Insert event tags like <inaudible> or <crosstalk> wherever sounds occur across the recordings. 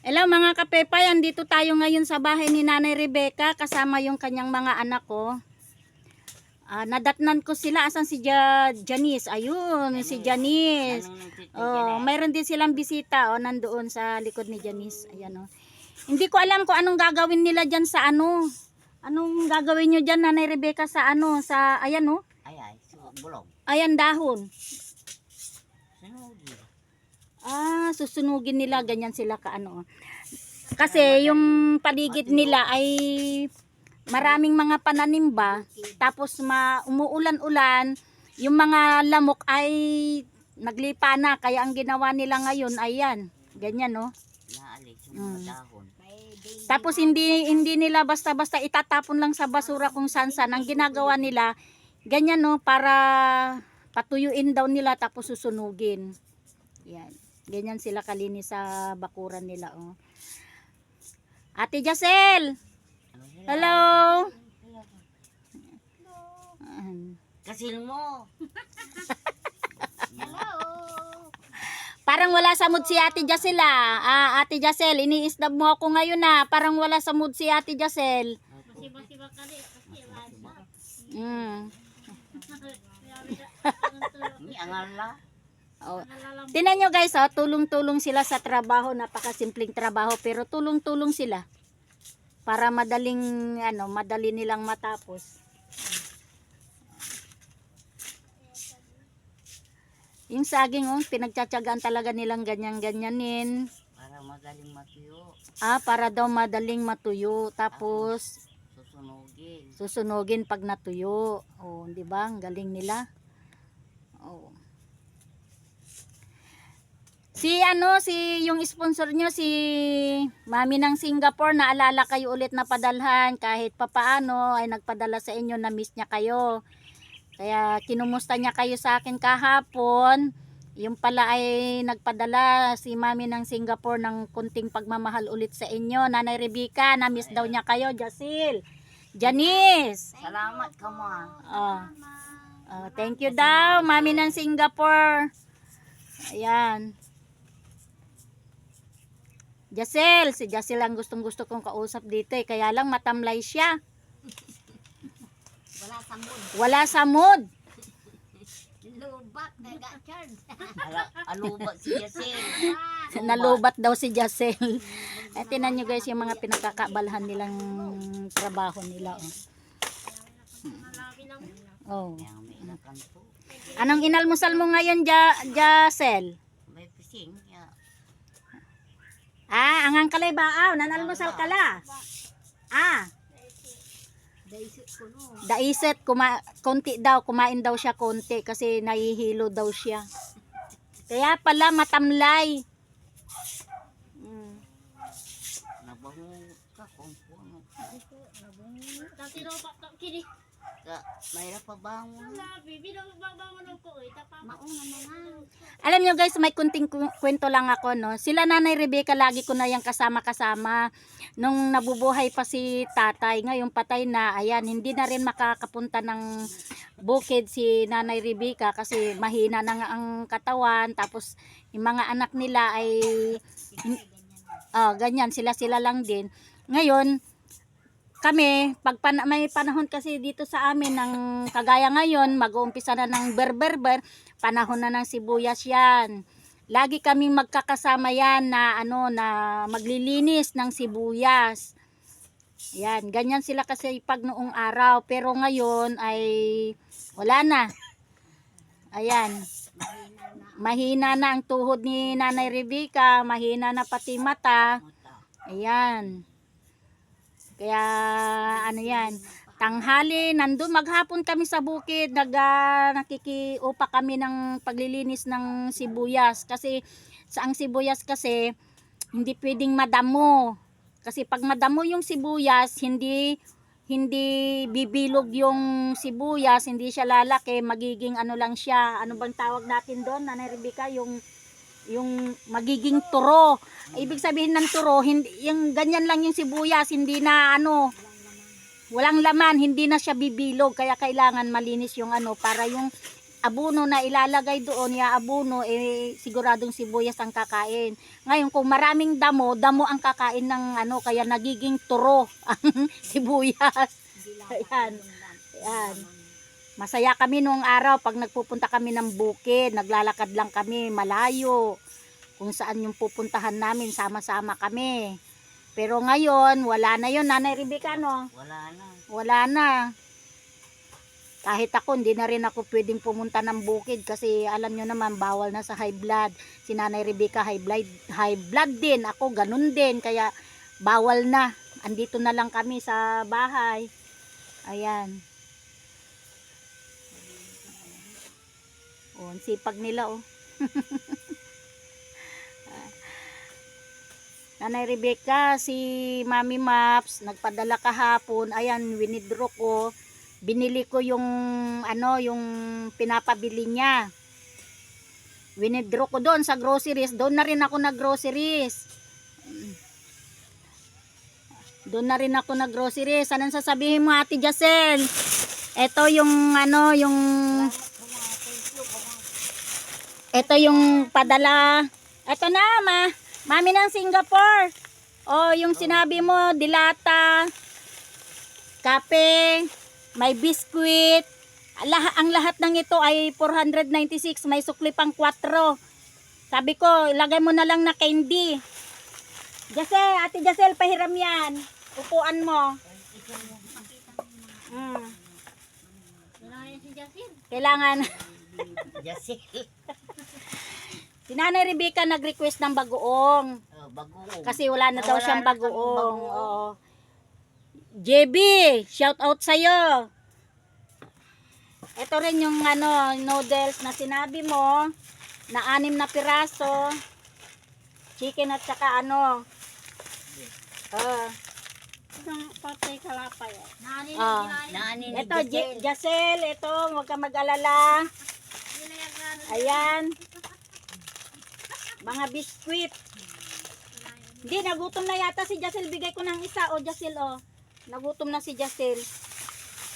Hello mga kapepay, andito tayo ngayon sa bahay ni Nanay Rebecca kasama yung kanyang mga anak ko. Ah, nadatnan ko sila, asan si ja Janice? Ayun, si Janice. Oh, mayroon din silang bisita oh, nandoon sa likod ni Janice. Ayan oh. Hindi ko alam kung anong gagawin nila diyan sa ano. Anong gagawin niyo diyan Nanay Rebecca sa ano, sa ayan oh. Ay, ay, bulong. Ayan dahon. Ah, susunugin nila, ganyan sila kaano. Kasi yung paligid nila ay maraming mga pananimba, tapos ma umuulan-ulan, yung mga lamok ay naglipa na, kaya ang ginawa nila ngayon ay yan, ganyan no. Mm. Tapos hindi hindi nila basta-basta itatapon lang sa basura kung saan-saan. Ang ginagawa nila, ganyan no, para patuyuin daw nila tapos susunugin. Yan. Ganyan sila kalinis sa bakuran nila. Oh. Ate Jacel! Hello! Kasil mo. <laughs> Parang wala sa mood si Ate Jacel ah. Ah, Ate Jacel, iniisdab mo ako ngayon na. Parang wala sa mood si Ate Jacel. Mm. Ni angal la. Oh. Tinan nyo guys, oh, tulong-tulong sila sa trabaho, napakasimpleng trabaho, pero tulong-tulong sila para madaling ano, madali nilang matapos. Yung saging, oh, pinagtsatsagaan talaga nilang ganyan-ganyanin. Para madaling matuyo. Ah, para daw madaling matuyo. Tapos, Susunugin. susunugin pag natuyo. Oh, 'di ba? Ang galing nila. Oh. Si ano, si yung sponsor nyo, si Mami ng Singapore, naalala kayo ulit na padalhan kahit papaano ay nagpadala sa inyo na miss niya kayo. Kaya kinumusta niya kayo sa akin kahapon. Yung pala ay nagpadala si Mami ng Singapore ng kunting pagmamahal ulit sa inyo. Nanay Rebecca, na miss daw niya kayo, Jasil. Janice. Salamat ka mo ah. Oh. Oh, thank you daw, Mami ng Singapore. Ayan. Jasel, si Jasel ang gustong gusto kong kausap dito eh. Kaya lang matamlay siya. Wala sa mood. Wala sa mood. Lubat, nag-charge. Ala, alubat si Yasin. <laughs> Nalubat daw si Jasel. Ay, tinan nyo guys yung mga pinagkakabalhan nilang trabaho nila. Oh. oh. Anong inalmusal mo ngayon, ja Jasel? May pising. Ah, angang kalay ba? nanalmusal ka la. Ah, Daisip ko no. daiset, kuma konti daw, kumain daw siya konti kasi nahihilo daw siya. Kaya pala matamlay. Mm. Nabango ka kung puno. Dati daw pa kini. Ka, mayroon pa bangon. Mauna naman. Alam nyo guys, may kunting ku- kwento lang ako, no? Sila nanay Rebecca, lagi ko na yung kasama-kasama. Nung nabubuhay pa si tatay, ngayon patay na, ayan, hindi na rin makakapunta ng bukid si nanay Rebecca kasi mahina na nga ang katawan. Tapos, yung mga anak nila ay, oh, ganyan, sila-sila lang din. Ngayon, kami, pag pan- may panahon kasi dito sa amin ng kagaya ngayon, mag-uumpisa na ng berberber, panahon na ng sibuyas yan. Lagi kaming magkakasama yan na ano na maglilinis ng sibuyas. Yan, ganyan sila kasi pag noong araw, pero ngayon ay wala na. Ayan. Mahina na ang tuhod ni Nanay Rebecca, mahina na pati mata. Ayan. Kaya ano yan, tanghali, nandun maghapon kami sa bukid, nag, ah, nakikiupa kami ng paglilinis ng sibuyas. Kasi sa ang sibuyas kasi, hindi pwedeng madamo. Kasi pag madamo yung sibuyas, hindi hindi bibilog yung sibuyas, hindi siya lalaki, magiging ano lang siya, ano bang tawag natin doon, Nanay Rebecca, yung yung magiging turo. Ibig sabihin ng turo, hindi, yung ganyan lang yung sibuyas, hindi na ano, walang laman, hindi na siya bibilog, kaya kailangan malinis yung ano, para yung abuno na ilalagay doon, ya abuno, eh, siguradong sibuyas ang kakain. Ngayon, kung maraming damo, damo ang kakain ng ano, kaya nagiging turo ang <laughs> sibuyas. Ayan. Ayan. Masaya kami nung araw pag nagpupunta kami ng bukid, naglalakad lang kami malayo. Kung saan yung pupuntahan namin, sama-sama kami. Pero ngayon, wala na yun, Nanay Rebecca, no? Wala na. Wala na. Kahit ako, hindi na rin ako pwedeng pumunta ng bukid kasi alam nyo naman, bawal na sa high blood. Si Nanay Rebecca, high blood, high blood din. Ako, ganun din. Kaya, bawal na. Andito na lang kami sa bahay. Ayan. Ang sipag nila, oh. <laughs> Nanay Rebecca, si Mami Maps, nagpadala kahapon. Ayan, winidraw ko. Binili ko yung, ano, yung pinapabili niya. Winidraw ko doon sa groceries. Doon na rin ako nag-groceries. Doon na rin ako nag-groceries. Anong sasabihin mo, Ate Jacel? Ito yung, ano, yung... Ito yung padala. Ito na, ma. Mami ng Singapore. Oh, yung sinabi mo, dilata, kape, may biskuit. Lah ang lahat ng ito ay 496, may sukli pang 4. Sabi ko, ilagay mo na lang na candy. Jacel, Ate Jacel, pahiram yan. Upuan mo. Mm. Kailangan. <laughs> Jasil. Si Nanay Rebecca nag-request ng bagoong. Oh, bagoong. Kasi wala na Ah, daw wala siyang bagoong. Oo. JB, shout out sa'yo. Ito rin yung ano, noodles na sinabi mo na anim na piraso. Chicken at saka ano. Ah, Isang patay kalapay. Nani ni ito, Jasil. J- Jacel, ito, huwag ka mag-alala. Ayan. Mga biskwit. Hindi, nagutom na yata si Jacel. Bigay ko ng isa. O, Jacel, o. Nagutom na si Jacel.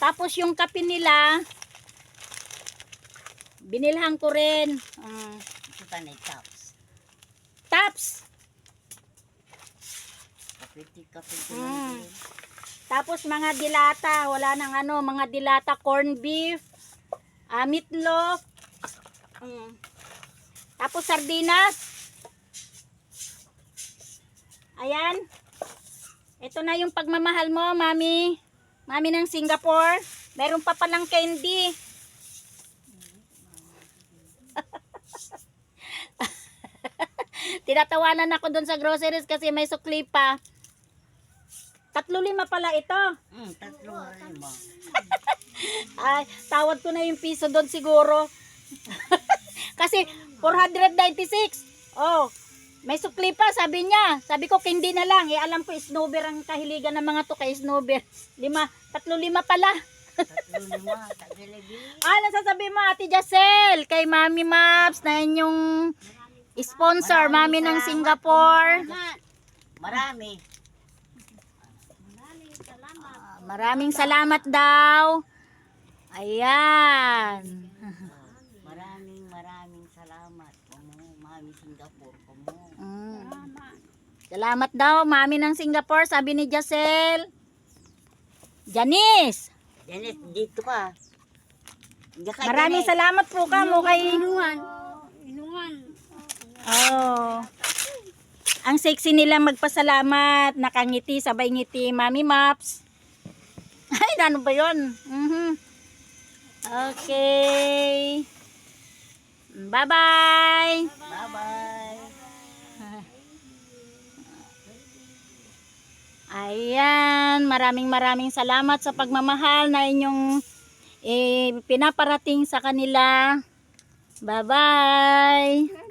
Tapos yung kape nila, binilhan ko rin. Mm. Ito pa na tops. Kapiti, kapiti. Mm. Tapos mga dilata. Wala nang ano, mga dilata. Corn beef. ah, meatloaf. Mm. Tapos sardinas. Ayan. Ito na yung pagmamahal mo, mami. Mami ng Singapore. Meron pa palang candy. <laughs> Tinatawanan ako doon sa groceries kasi may sukli pa. Tatlo lima pala ito. Mm, tatlo lima. <laughs> Ay, tawad ko na yung piso doon siguro. <laughs> Kasi 496. Oh, may sukli pa, sabi niya. Sabi ko, hindi na lang. Eh, alam ko, snowber ang kahiligan ng mga to kay snowber. <laughs> Lima, tatlo lima pala. Tatlo lima. Ah, nasasabi mo, Ate Jacel, kay Mami Maps na inyong sponsor, Mami ng Singapore. Marami. Ah, maraming salamat daw. Ayan. Maraming maraming salamat. Kumo, Mami Singapore. Kumo. Mm. Salamat daw, mami ng Singapore, sabi ni Jacel. Janice, Janet, dito ka. Ka, maraming salamat po ka mo kay... Inungan. Inungan. Oh. Ang sexy nila magpasalamat, nakangiti, sabay ngiti, Mami Maps. <laughs> Ay, ano ba yun? Mhm. Okay. Bye-bye. Bye-bye. Ayan, maraming maraming salamat sa pagmamahal na inyong eh, pinaparating sa kanila. Bye-bye.